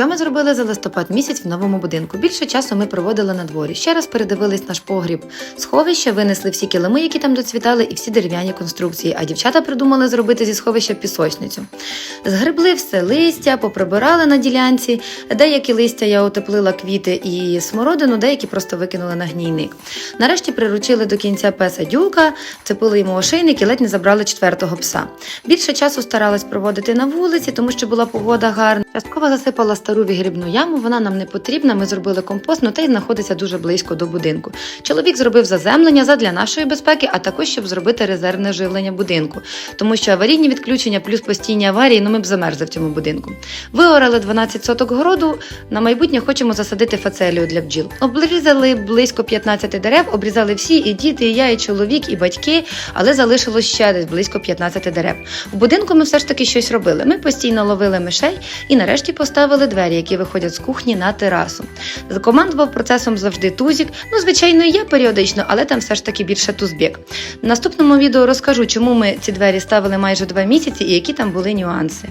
Що ми зробили за листопад місяць в новому будинку? Більше часу ми проводили на дворі. Ще раз передивились наш погріб сховища, винесли всі килими, які там доцвітали, і всі дерев'яні конструкції. А дівчата придумали зробити зі сховища пісочницю. Згребли все листя, поприбирали на ділянці. Деякі листя я утеплила квіти і смородину, деякі просто викинули на гнійник. Нарешті приручили до кінця песа дюка, вцепили йому ошейник і ледь не забрали четвертого пса. Більше часу старалась проводити на вулиці, тому що була погода гарна. Частково засипала стару вигрібну яму, вона нам не потрібна. Ми зробили компост, ну та й знаходиться дуже близько до будинку. Чоловік зробив заземлення задля нашої безпеки, а також щоб зробити резервне живлення будинку, тому що аварійні відключення плюс постійні аварії, ну ми б замерзли в цьому будинку. Виорали 12 соток городу. На майбутнє хочемо засадити фацелію для бджіл. Обрізали близько 15 дерев, обрізали всі, і діти, і я, і чоловік, і батьки, але залишилось ще десь близько 15 дерев. У будинку ми все ж таки щось робили. Ми постійно ловили мишей і нарешті поставили двері, які виходять з кухні на терасу. Командував процесом завжди тузік. Ну, звичайно, я періодично, але там все ж таки більше тузбік. В наступному відео розкажу, чому ми ці двері ставили майже два місяці і які там були нюанси.